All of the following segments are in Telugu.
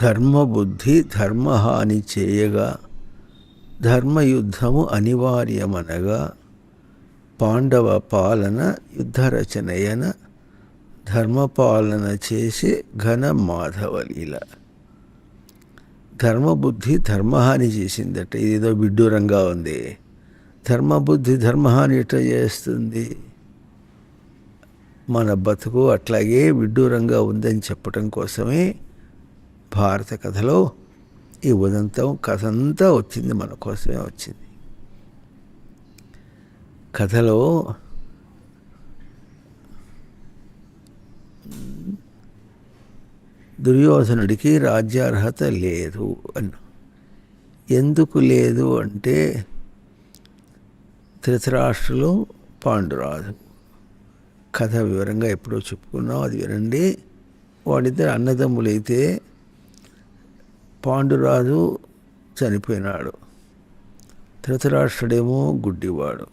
ధర్మబుద్ధి ధర్మహాని చేయగా ధర్మయుద్ధము అనివార్యమనగా పాండవ పాలన యుద్ధరచనయన ధర్మపాలన చేసే ఘన మాధవలీల ధర్మబుద్ధి ధర్మహాని చేసిందట. ఇదేదో విడ్డూరంగా ఉంది. ధర్మబుద్ధి ధర్మహాని ఎట్లా చేస్తుంది? మన బతుకు అట్లాగే విడ్డూరంగా ఉందని చెప్పటం కోసమే భారత కథలో ఈ ఉదంతం కథ అంతా వచ్చింది మన కోసమే వచ్చింది. కథలో దుర్యోధనుడికి రాజ్యార్హత లేదు అన్న. ఎందుకు లేదు అంటే ధృతరాష్ట్రులు పాండురాజు. కథ వివరంగా ఎప్పుడో చెప్పుకున్నాం అది వినండి. వాడిద్దరు అన్నదమ్ములైతే పాండురాజు చనిపోయినాడు. ధృతరాష్ట్రుడేమో గుడ్డివాడు.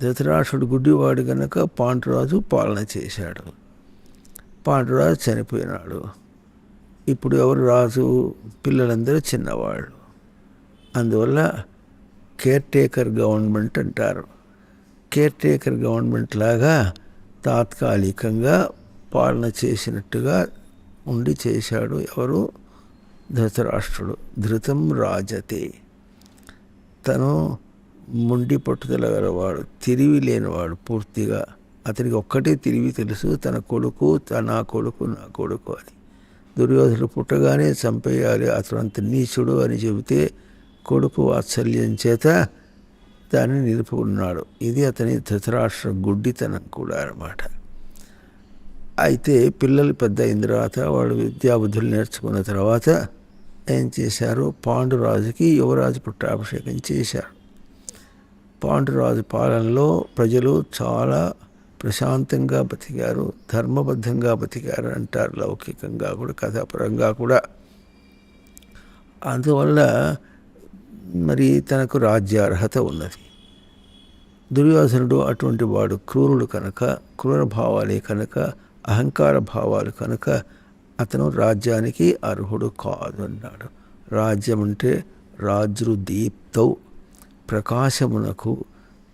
ధృతరాష్ట్రుడు గుడ్డివాడు కనుక పాండురాజు పాలన చేశాడు. పాండురాజు చనిపోయినాడు. ఇప్పుడు ఎవరు రాజు? పిల్లలందరూ చిన్నవాళ్ళు. అందువల్ల కేర్ టేకర్ గవర్నమెంట్ అంటారు. కేర్ టేకర్ గవర్నమెంట్ లాగా తాత్కాలికంగా పాలన చేసినట్టుగా ఉండి చేశాడు ఎవరు? ధృతరాష్ట్రుడు ధృతం రాజతే తను ముండి పట్టుదల గలవాడు తిరివి లేనివాడు పూర్తిగా. అతనికి ఒక్కటే తిరిగి తెలుసు తన కొడుకు నా కొడుకు నా కొడుకు అని. దుర్యోధనుడు పుట్టగానే చంపేయాలి అతను అంత నీచుడు అని చెబితే కొడుకు వాత్సల్యం చేత దాన్ని నిలుపుకున్నాడు. ఇది అతని ధృతరాష్ట్ర గుడ్డితనం కూడా అన్నమాట. అయితే పిల్లలు పెద్ద అయిన తర్వాత వాడు విద్యాబుద్ధులు నేర్చుకున్న తర్వాత ఏం చేశారు? పాండురాజుకి యువరాజు పుట్టాభిషేకం చేశారు. పాండురాజు పాలనలో ప్రజలు చాలా ప్రశాంతంగా బతికారు ధర్మబద్ధంగా బతికారు అంటారు లౌకికంగా కూడా కథాపరంగా కూడా. అందువల్ల మరి తనకు రాజ్యార్హత ఉన్నది. దుర్యోధనుడు అటువంటి వాడు క్రూరుడు కనుక క్రూర భావాలే కనుక అహంకార భావాలు కనుక అతను రాజ్యానికి అర్హుడు కాదు అన్నాడు రాజ్యం అంటే రాజృదీప్తౌ ప్రకాశమునకు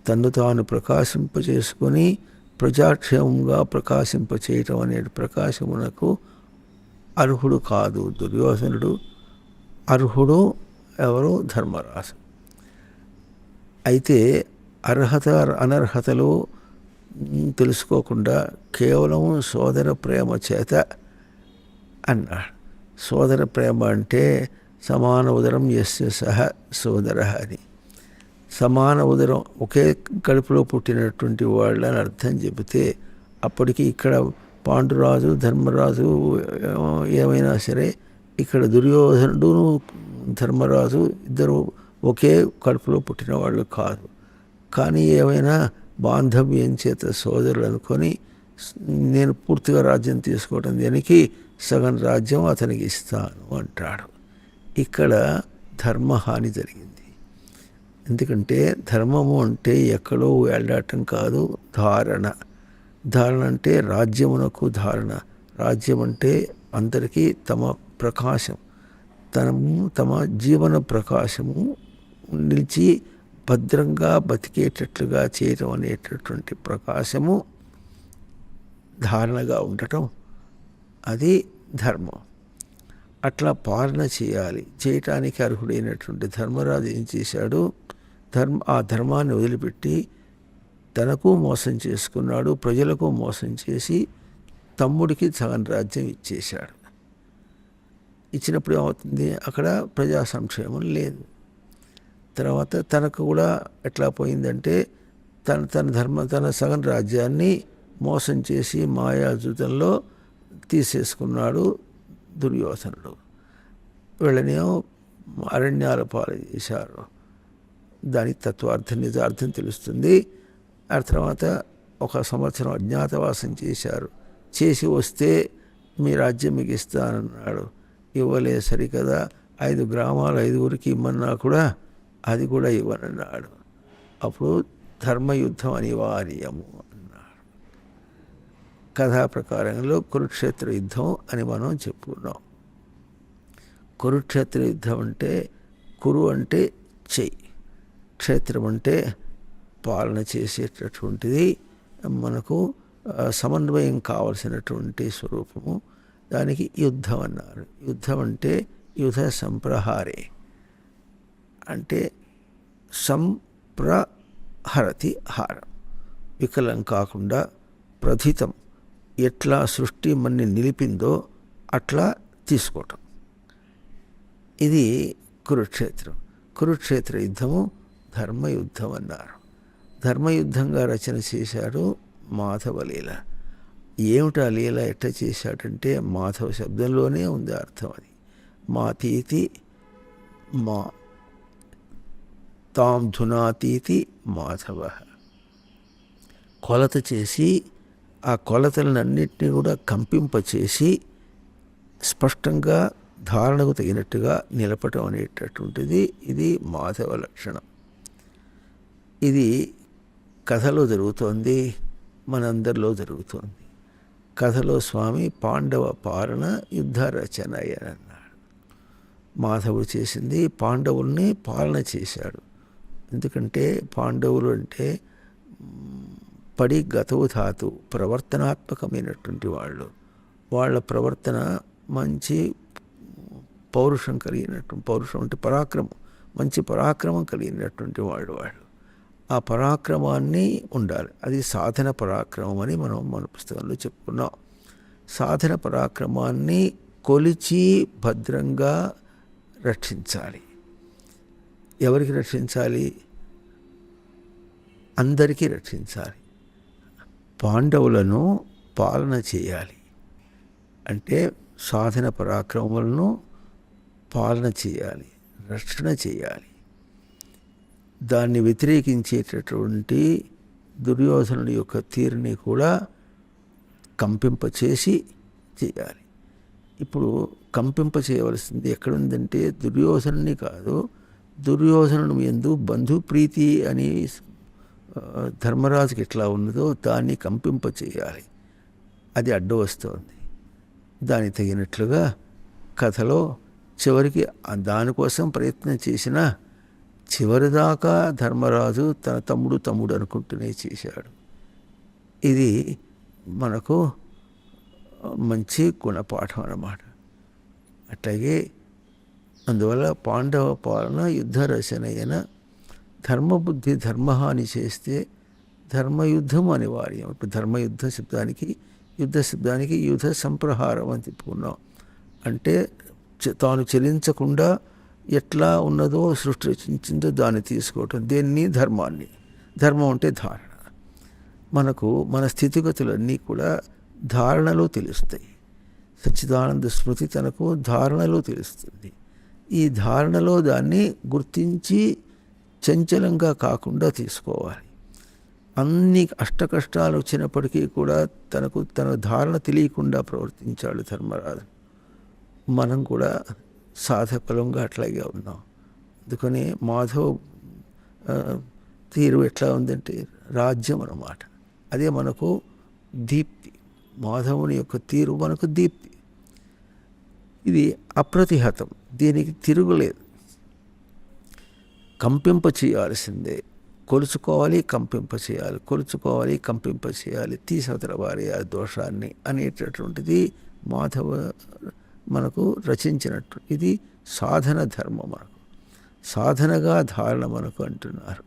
తన్ను తాను ప్రకాశింపచేసుకొని ప్రజాక్షేమంగా ప్రకాశింపచేయటం అనే ప్రకాశమునకు అర్హుడు కాదు. దుర్యోధనుడు అర్హుడు ఎవరు? ధర్మరాజు. అయితే అర్హత అనర్హతలో తెలుసుకోకుండా కేవలం సోదర ప్రేమ చేత అన్నాడు. సోదర ప్రేమ అంటే సమాన ఉదరం ఎస్య సహ సోదర అని. సమాన ఉదరం ఒకే కడుపులో పుట్టినటువంటి వాళ్ళని అర్థం చెబితే అప్పటికి ఇక్కడ పాండురాజు ధర్మరాజు ఏమైనా సరే ఇక్కడ దుర్యోధనుడును ధర్మరాజు ఇద్దరు ఒకే కడుపులో పుట్టిన వాళ్ళు కాదు. కానీ ఏమైనా బాంధవ్యం చేత సోదరులు అనుకొని నేను పూర్తిగా రాజ్యం తీసుకోవటం దీనికి? సగం రాజ్యం అతనికి ఇస్తాను అంటాడు. ఇక్కడ ధర్మహాని జరిగింది. ఎందుకంటే ధర్మము అంటే ఎక్కడో వెళ్ళటం కాదు ధారణ. ధారణ అంటే రాజ్యమునకు ధారణ. రాజ్యం అంటే అందరికీ తమ ప్రకాశం. తనము తమ జీవన ప్రకాశము నిలిచి భద్రంగా బతికేటట్లుగా చేయటం అనేటటువంటి ప్రకాశము ధారణగా ఉండటం అది ధర్మం. అట్లా పాలన చేయాలి. చేయటానికి అర్హుడైనటువంటి ధర్మరాజు ఏం చేశాడు? ధర్మ ఆ ధర్మాన్ని వదిలిపెట్టి తనకు మోసం చేసుకున్నాడు ప్రజలకు మోసం చేసి తమ్ముడికి సగం రాజ్యం ఇచ్చేశాడు. ఇచ్చినప్పుడు ఏమవుతుంది? అక్కడ ప్రజా సంక్షేమం లేదు. తర్వాత తనకు కూడా ఎట్లా పోయిందంటే తన తన ధర్మ తన సగం రాజ్యాన్ని మోసం చేసి మాయాజూతంలో తీసేసుకున్నాడు దుర్యోధనుడు. వీళ్ళనేమో అరణ్యాల పాలు చేశారు. దాని తత్వార్థం నిజార్థం తెలుస్తుంది. ఆ తర్వాత ఒక సంవత్సరం అజ్ఞాతవాసం చేశారు. చేసి వస్తే మీ రాజ్యం మీకు ఇస్తానన్నాడు. ఇవ్వలే సరికదా. ఐదు గ్రామాలు ఐదుగురికి ఇమ్మన్నా కూడా అది కూడా ఇవ్వనన్నాడు అప్పుడు ధర్మయుద్ధం అనివార్యము అన్నాడు. కథా ప్రకారంలో కురుక్షేత్ర యుద్ధం అని మనం చెప్పుకున్నాం. కురుక్షేత్ర యుద్ధం అంటే కురు అంటే చెయ్యి క్షేత్రం అంటే పాలన చేసేటటువంటిది మనకు సమన్వయం కావలసినటువంటి స్వరూపము. దానికి యుద్ధం అన్నారు. యుద్ధం అంటే యుధ సంప్రహారే. అంటే సంప్రహరతి హారం. వికలం కాకుండా ప్రథితం ఎట్లా సృష్టి మన్ని నిలిపిందో అట్లా తీసుకోవటం. ఇది కురుక్షేత్రం. కురుక్షేత్ర యుద్ధము ధర్మయుద్ధం అన్నారు. ధర్మయుద్ధంగా రచన చేశాడు మాధవలీల ఏమిటా లీల ఎట్ట చేశాడంటే మాధవ శబ్దంలోనే ఉంది అర్థం అది. మాతీతి మా తాం ధునాతీతి మాధవ. కొలత చేసి ఆ కొలతలన్నింటినీ కూడా కంపింపచేసి స్పష్టంగా ధారణకు తగినట్టుగా నిలపటం అనేటటువంటిది ఇది మాధవ లక్షణం. ఇది కథలో జరుగుతోంది మనందరిలో జరుగుతోంది. కథలో స్వామి పాండవ పాలన యుద్ధ రచన అని అన్నాడు మాధవుడు చేసింది పాండవుల్ని పాలన చేశాడు. ఎందుకంటే పాండవులు అంటే పడి గతవు ధాతు ప్రవర్తనాత్మకమైనటువంటి వాళ్ళు. వాళ్ళ ప్రవర్తన మంచి పౌరుషం కలిగినటువంటి పౌరుషం అంటే పరాక్రమం మంచి పరాక్రమం కలిగినటువంటి వాళ్ళు వాళ్ళు. ఆ పరాక్రమాన్ని ఉండాలి. అది సాధన పరాక్రమం అని మనం మన పుస్తకంలో చెప్పుకున్నాం. సాధన పరాక్రమాన్ని కొలిచి భద్రంగా రక్షించాలి. ఎవరికి రక్షించాలి? అందరికీ రక్షించాలి. పాండవులను పాలన చేయాలి. అంటే సాధన పరాక్రమములను పాలన చేయాలి. రక్షణ చేయాలి. దాన్ని వ్యతిరేకించేటటువంటి దుర్యోధనుడి యొక్క తీరుని కూడా కంపింపచేసి చేయాలి. ఇప్పుడు కంపింప చేయవలసింది ఎక్కడుందంటే దుర్యోధనుని కాదు దుర్యోధనుడు ఎందు బంధుప్రీతి అని ధర్మరాజుకి ఎట్లా ఉన్నదో దాన్ని కంపింప చేయాలి. అది అడ్డు వస్తోంది. దానికి తగినట్లుగా కథలో చివరికి దానికోసం ప్రయత్నం చేసిన చివరిదాకా ధర్మరాజు తన తమ్ముడు తమ్ముడు అనుకుంటూనే చేశాడు. ఇది మనకు మంచి గుణపాఠం అన్నమాట. అట్లాగే అందువల్ల పాండవ పాలన యుద్ధ రచనయన ధర్మబుద్ధి ధర్మహాని చేస్తే ధర్మయుద్ధం అనివార్యం. ఇప్పుడు ధర్మయుద్ధ శబ్దానికి యుద్ధ శబ్దానికి యుద్ధ సంప్రహారం అని చెప్పుకున్నాం. అంటే చ- తాను చెలించకుండా ఎట్లా ఉన్నదో సృష్టి రచించిందో దాన్ని తీసుకోవటం. దేన్ని? ధర్మాన్ని. ధర్మం అంటే ధారణ. మనకు మన స్థితిగతులన్నీ కూడా ధారణలో తెలుస్తాయి. సచ్చిదానంద స్మృతి తనకు ధారణలో తెలుస్తుంది. ఈ ధారణలో దాన్ని గుర్తించి చంచలంగా కాకుండా తీసుకోవాలి. అన్ని అష్టకష్టాలు వచ్చినప్పటికీ కూడా తనకు తన ధారణ తెలియకుండా ప్రవర్తించాడు ధర్మరాజు. మనం కూడా సాధకులంగా అట్లాగే ఉన్నాం. అందుకని మాధవ్ తీరు ఎట్లా ఉందంటే రాజ్యం అన్నమాట. అదే మనకు దీప్తి. మాధవుని యొక్క తీరు మనకు దీప్తి. ఇది అప్రతిహతం. దీనికి తిరుగులేదు. కంపింప చేయాల్సిందే. కొలుచుకోవాలి కంపింప చేయాలి. కొలుచుకోవాలి కంపింప చేయాలి. తీసవతల వారి ఆ దోషాన్ని అనేటటువంటిది మాధవ మనకు రచించినట్టు. ఇది సాధన ధర్మం మనకు. సాధనగా ధారణ మనకు అంటున్నారు.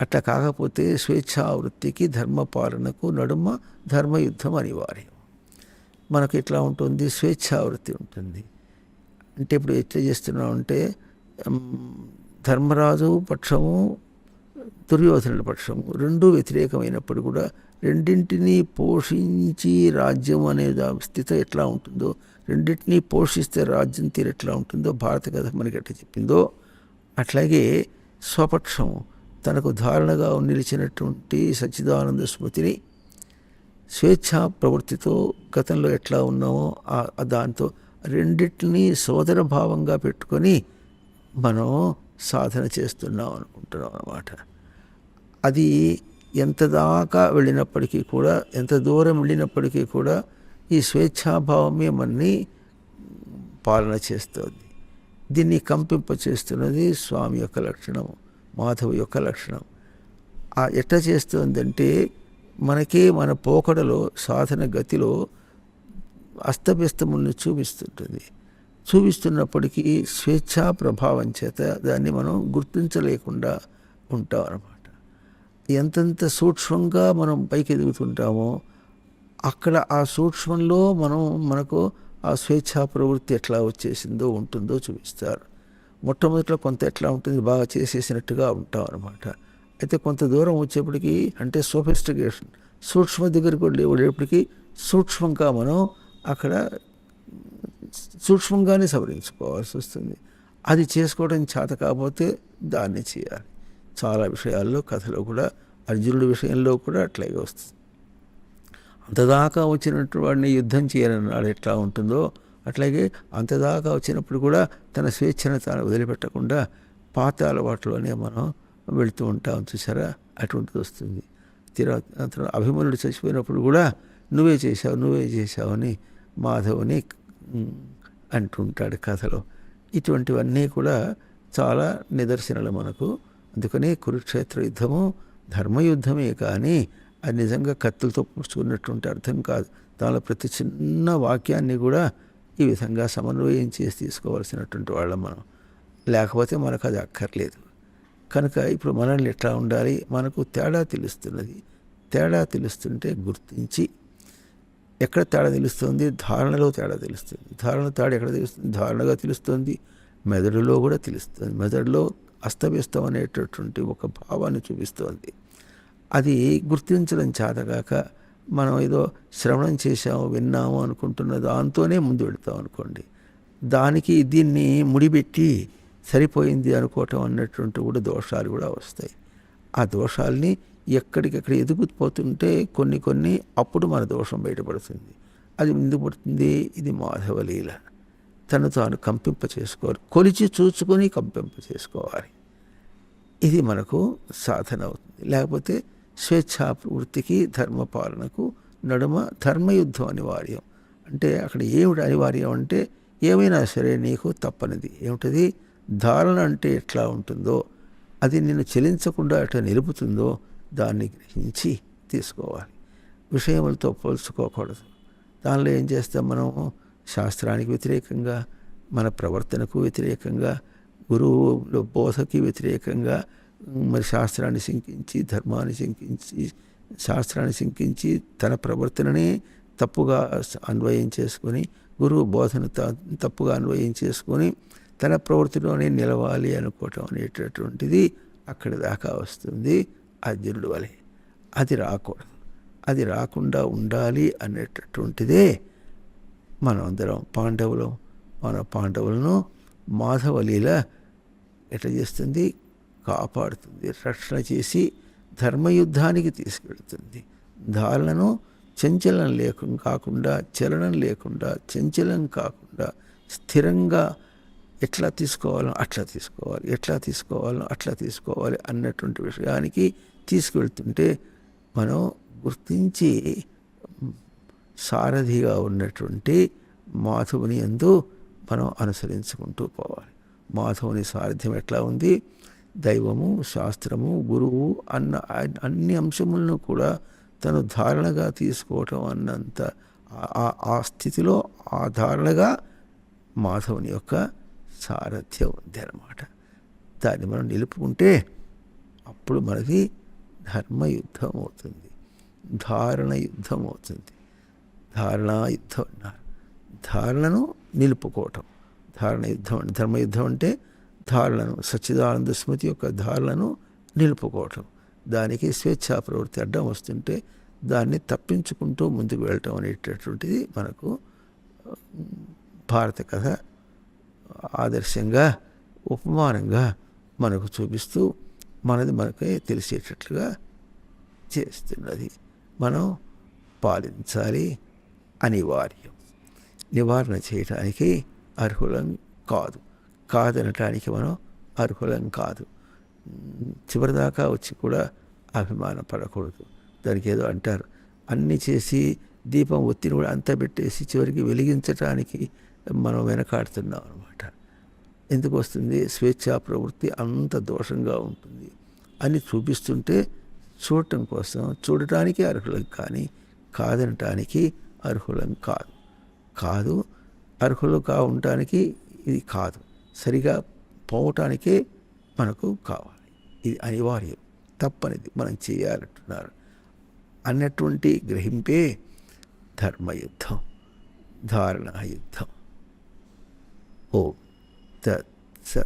అట్లా కాకపోతే స్వేచ్ఛావృత్తికి ధర్మపాలనకు నడుమ ధర్మయుద్ధం అనివార్యం. మనకు ఎట్లా ఉంటుంది? స్వేచ్ఛావృత్తి ఉంటుంది. అంటే ఇప్పుడు ఎట్లా చేస్తున్నాం అంటే ధర్మరాజు పక్షము దుర్యోధనుల పక్షము రెండూ వ్యతిరేకమైనప్పుడు కూడా రెండింటినీ పోషించి రాజ్యం అనే దా- స్థితి ఎట్లా ఉంటుందో రెండింటినీ పోషిస్తే రాజ్యం తీరు ఎట్లా ఉంటుందో భారత కథ మనకి ఎట్లా చెప్పిందో అట్లాగే స్వపక్షం తనకు ధారణగా నిలిచినటువంటి సచ్చిదానంద స్మృతిని స్వేచ్ఛా ప్రవృత్తితో గతంలో ఎట్లా ఉన్నామో దాంతో రెండింటినీ సోదర భావంగా పెట్టుకొని మనం సాధన చేస్తున్నాం అనుకుంటున్నాం అన్నమాట. అది ఎంత దాకా వెళ్ళినప్పటికీ కూడా ఎంత దూరం వెళ్ళినప్పటికీ కూడా ఈ స్వేచ్ఛాభావమే మనని పాలన చేస్తుంది. దీన్ని కంపింప చేస్తున్నది స్వామి యొక్క లక్షణం మాధవ యొక్క లక్షణం. ఆ ఎట్ట చేస్తుందంటే మనకే మన పోకడలో సాధన గతిలో అస్తవ్యస్తముల్ని చూపిస్తుంటుంది. చూపిస్తున్నప్పటికీ స్వేచ్ఛా ప్రభావం చేత దాన్ని మనం గుర్తించలేకుండా ఉంటాం అన్నమాట. ఎంతెంత సూక్ష్మంగా మనం పైకి ఎదుగుతుంటామో అక్కడ ఆ సూక్ష్మంలో మనం మనకు ఆ స్వేచ్ఛా ప్రవృత్తి ఎట్లా వచ్చేసిందో ఉంటుందో చూపిస్తారు. మొట్టమొదట్లో కొంత ఎట్లా ఉంటుంది బాగా చేసేసినట్టుగా ఉంటాం అనమాట అయితే కొంత దూరం వచ్చేప్పటికీ అంటే సోఫిస్టికేషన్ సూక్ష్మ దగ్గరికి వెళ్ళేప్పటికి సూక్ష్మంగా మనం అక్కడ సూక్ష్మంగానే సవరించుకోవాల్సి వస్తుంది. అది చేసుకోవడం చేత కాకపోతే దాన్ని చేయాలి. చాలా విషయాల్లో కథలో కూడా అర్జునుడి విషయంలో కూడా అట్లాగే వస్తుంది. అంతదాకా వచ్చినట్టు వాడిని యుద్ధం చేయాలన్నాడు ఎట్లా ఉంటుందో అట్లాగే అంతదాకా వచ్చినప్పుడు కూడా తన స్వేచ్ఛను తాను వదిలిపెట్టకుండా పాత అలవాట్లోనే మనం వెళుతూ ఉంటాం. చూసారా? అటువంటిది వస్తుంది. తీరా తర్వాత అభిమన్యుడు చచ్చిపోయినప్పుడు కూడా నువ్వే చేశావు నువ్వే చేశావు అని మాధవుని అంటుంటాడు కథలో. ఇటువంటివన్నీ కూడా చాలా నిదర్శనలు మనకు. అందుకనే కురుక్షేత్ర యుద్ధము ధర్మయుద్ధమే కానీ అది నిజంగా కత్తులతో పూడ్చుకున్నటువంటి అర్థం కాదు. దానిలో ప్రతి చిన్న వాక్యాన్ని కూడా ఈ విధంగా సమన్వయం చేసి తీసుకోవాల్సినటువంటి వాళ్ళం మనం. లేకపోతే మనకు అది అక్కర్లేదు. కనుక ఇప్పుడు మనల్ని ఎట్లా ఉండాలి? మనకు తేడా తెలుస్తున్నది. తేడా తెలుస్తుంటే గుర్తించి ఎక్కడ తేడా తెలుస్తుంది? ధారణలో తేడా తెలుస్తుంది. ధారణ తేడా ఎక్కడ తెలుస్తుంది? ధారణగా తెలుస్తుంది. మెదడులో కూడా తెలుస్తుంది. మెదడులో అస్తవ్యస్తం అనేటటువంటి ఒక భావాన్ని చూపిస్తోంది. అది గుర్తించడం చేతగాక మనం ఏదో శ్రవణం చేశాము విన్నాము అనుకుంటున్న దాంతోనే ముందు వెళతాం అనుకోండి. దానికి దీన్ని ముడిపెట్టి సరిపోయింది అనుకోవటం అన్నటువంటి కూడా దోషాలు కూడా వస్తాయి. ఆ దోషాల్ని ఎక్కడికెక్కడ ఎదుగుపోతుంటే కొన్ని కొన్ని అప్పుడు మన దోషం బయటపడుతుంది. అది ముందు పడుతుంది ఇది మాధవలీల. తను తాను కంపింప చేసుకోవాలి. కొలిచి చూసుకొని కంపింప చేసుకోవాలి. ఇది మనకు సాధన అవుతుంది. లేకపోతే స్వేచ్ఛా వృత్తికి ధర్మపాలనకు నడుమ ధర్మయుద్ధం అనివార్యం. అంటే అక్కడ ఏమిటి అనివార్యం అంటే ఏమైనా సరే నీకు తప్పనిది. ఏమిటది? ధారణ అంటే ఎట్లా ఉంటుందో అది నిన్ను చెలించకుండా అట నిలుపుతుందో దాన్ని గ్రహించి తీసుకోవాలి. విషయములతో పోల్చుకోకూడదు. దానిలో ఏం చేస్తాం మనం? శాస్త్రానికి వ్యతిరేకంగా మన ప్రవర్తనకు వ్యతిరేకంగా గురువు బోధకి వ్యతిరేకంగా మరి శాస్త్రాన్ని శంకించి ధర్మాన్ని శంకించి శాస్త్రాన్ని శంకించి తన ప్రవర్తననే తప్పుగా అన్వయం చేసుకొని గురువు బోధన త- తప్పుగా అన్వయం చేసుకొని తన ప్రవృత్తిలోనే నిలవాలి అనుకోవటం అనేటటువంటిది అక్కడి దాకా వస్తుంది అర్జునుడు వలె. అది రాకూడదు. అది రాకుండా ఉండాలి అనేటటువంటిదే మనం అందరం పాండవులు మన పాండవులను మాధవలీల ఎట్లా చేస్తుంది? కాపాడుతుంది. రక్షణ చేసి ధర్మయుద్ధానికి తీసుకెళ్తుంది. ధారణను చంచలం లేకుండా కాకుండా చలనం లేకుండా చంచలం కాకుండా స్థిరంగా ఎట్లా తీసుకోవాలో అట్లా తీసుకోవాలి ఎట్లా తీసుకోవాలో అట్లా తీసుకోవాలి అన్నటువంటి విషయానికి తీసుకువెళ్తుంటే మనం గుర్తించి సారథిగా ఉన్నటువంటి మాధవుని ఎందు మనం అనుసరించుకుంటూ పోవాలి. మాధవుని సారథ్యం ఎట్లా ఉంది? దైవము శాస్త్రము గురువు అన్న అన్ని అంశములను కూడా తను ధారణగా తీసుకోవటం అన్నంత ఆ- ఆ స్థితిలో ఆ ధారణగా మాధవుని యొక్క సారథ్యం ఉంది అన్నమాట. దాన్ని మనం నిలుపుకుంటే అప్పుడు మనకి ధర్మయుద్ధం అవుతుంది. ధారణ యుద్ధం అవుతుంది. ధారణాయుద్ధం అన్నారు. ధారణను నిలుపుకోవటం. ధారణ యుద్ధం అంటే ధర్మయుద్ధం అంటే ధారణను సచ్చిదానంద స్మృతి యొక్క ధారణను నిలుపుకోవటం. దానికి స్వేచ్ఛా ప్రవృత్తి అడ్డం వస్తుంటే దాన్ని తప్పించుకుంటూ ముందుకు వెళ్ళటం అనేటటువంటిది మనకు భారత కథ ఆదర్శంగా ఉపమానంగా మనకు చూపిస్తూ మనది మనకే తెలిసేటట్లుగా చేస్తున్నది. మనం పాలించాలి అనివార్యం. నివారణ చేయటానికి అర్హులం కాదు. కాదనటానికి మనం అర్హులం కాదు. చివరిదాకా వచ్చి కూడా అభిమానం పడకూడదు. దానికి ఏదో అంటారు. అన్నీ చేసి దీపం ఒత్తిని కూడా అంతా పెట్టేసి చివరికి వెలిగించటానికి మనం వెనకాడుతున్నాం అనమాట ఎందుకు వస్తుంది? స్వేచ్ఛా ప్రవృత్తి అంత దోషంగా ఉంటుంది అని చూపిస్తుంటే చూడటం కోసం చూడటానికి అర్హులం కానీ కాదనటానికి అర్హులం కాదు. కాదు అర్హులుగా ఉండటానికి ఇది కాదు. సరిగా పోవటానికే మనకు కావాలి. ఇది అనివార్యం. తప్పనిది. మనం చేయాలంటున్నారు. అన్నటువంటి గ్రహింపే ధర్మయుద్ధం ధారణ యుద్ధం 哦，这这